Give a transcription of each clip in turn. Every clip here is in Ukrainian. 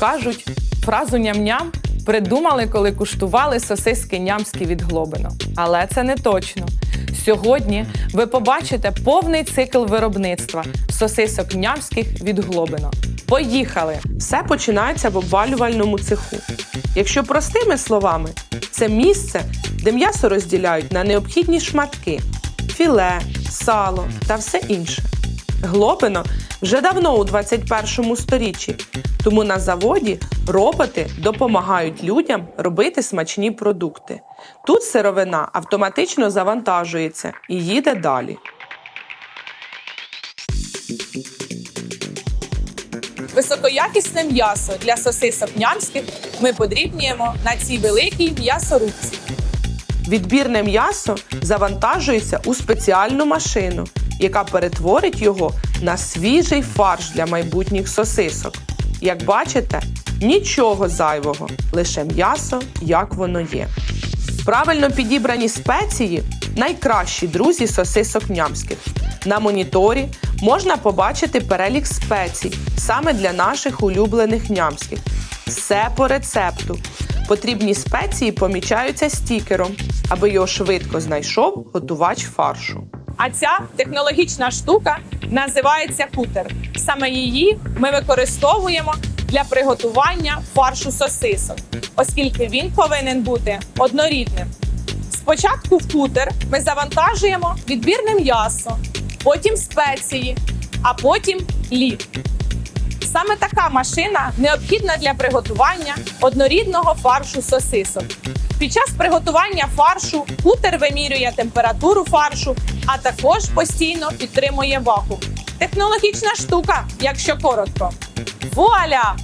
Кажуть, фразу ням-ням придумали, коли куштували сосиски нямські від Глобино. Але це не точно. Сьогодні ви побачите повний цикл виробництва сосисок нямських від Глобино. Поїхали! Все починається в обвалювальному цеху. Якщо простими словами, це місце, де м'ясо розділяють на необхідні шматки філе, сало та все інше. Глобино вже давно у 21 сторіччі, тому на заводі роботи допомагають людям робити смачні продукти. Тут сировина автоматично завантажується і їде далі. Високоякісне м'ясо для сосисок нямських ми подрібнюємо на цій великій м'ясорубці. Відбірне м'ясо завантажується у спеціальну машину, яка перетворить його на свіжий фарш для майбутніх сосисок. Як бачите, нічого зайвого, лише м'ясо, як воно є. Правильно підібрані спеції найкращі друзі сосисок нямських. На моніторі можна побачити перелік спецій саме для наших улюблених нямських. Все по рецепту. Потрібні спеції помічаються стікером, аби його швидко знайшов готувач фаршу. А ця технологічна штука називається кутер. Саме її ми використовуємо для приготування фаршу сосисок, оскільки він повинен бути однорідним. Спочатку в кутер ми завантажуємо відбірне м'ясо, потім спеції, а потім лід. Саме така машина необхідна для приготування однорідного фаршу сосисок. Під час приготування фаршу кутер вимірює температуру фаршу, а також постійно підтримує вакуум. Технологічна штука, якщо коротко. Вуаля!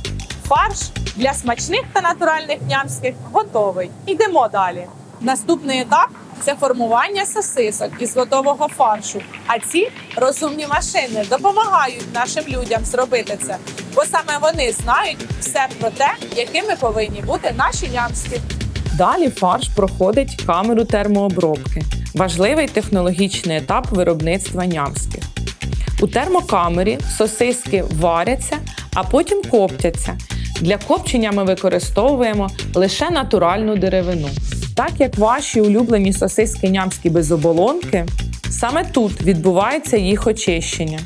Фарш для смачних та натуральних нямських готовий. Йдемо далі. Наступний етап це формування сосисок із готового фаршу. А ці розумні машини допомагають нашим людям зробити це, бо саме вони знають все про те, якими повинні бути наші нямські. Далі фарш проходить камеру термообробки. Важливий технологічний етап виробництва нямських. У термокамері сосиски варяться, а потім коптяться. Для копчення ми використовуємо лише натуральну деревину. Так як ваші улюблені сосиски нямські без оболонки, саме тут відбувається їх очищення.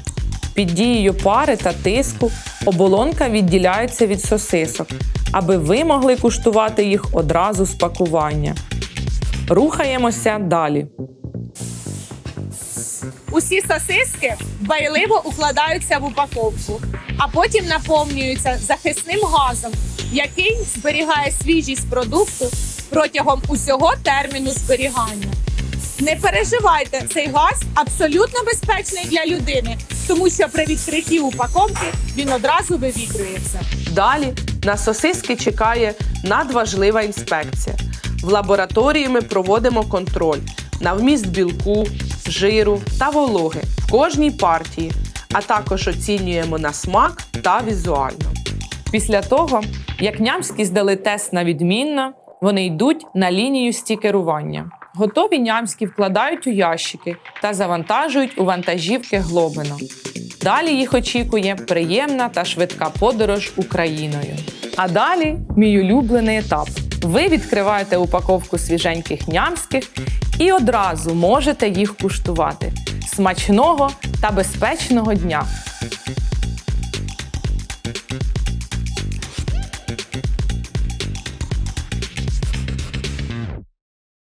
Під дією пари та тиску оболонка відділяється від сосисок, аби ви могли куштувати їх одразу з пакування. Рухаємося далі. Усі сосиски дбайливо укладаються в упаковку, а потім наповнюються захисним газом, який зберігає свіжість продукту протягом усього терміну зберігання. Не переживайте, цей газ абсолютно безпечний для людини, тому що при відкритті упаковки він одразу вивітрюється. Далі на сосиски чекає надважлива інспекція. В лабораторії ми проводимо контроль на вміст білку, жиру та вологи в кожній партії, а також оцінюємо на смак та візуально. Після того, як нямські здали тест на відмінно, вони йдуть на лінію стікерування. Готові нямські вкладають у ящики та завантажують у вантажівки Глобино. Далі їх очікує приємна та швидка подорож Україною. А далі мій улюблений етап. Ви відкриваєте упаковку свіженьких нямських і одразу можете їх куштувати. Смачного та безпечного дня!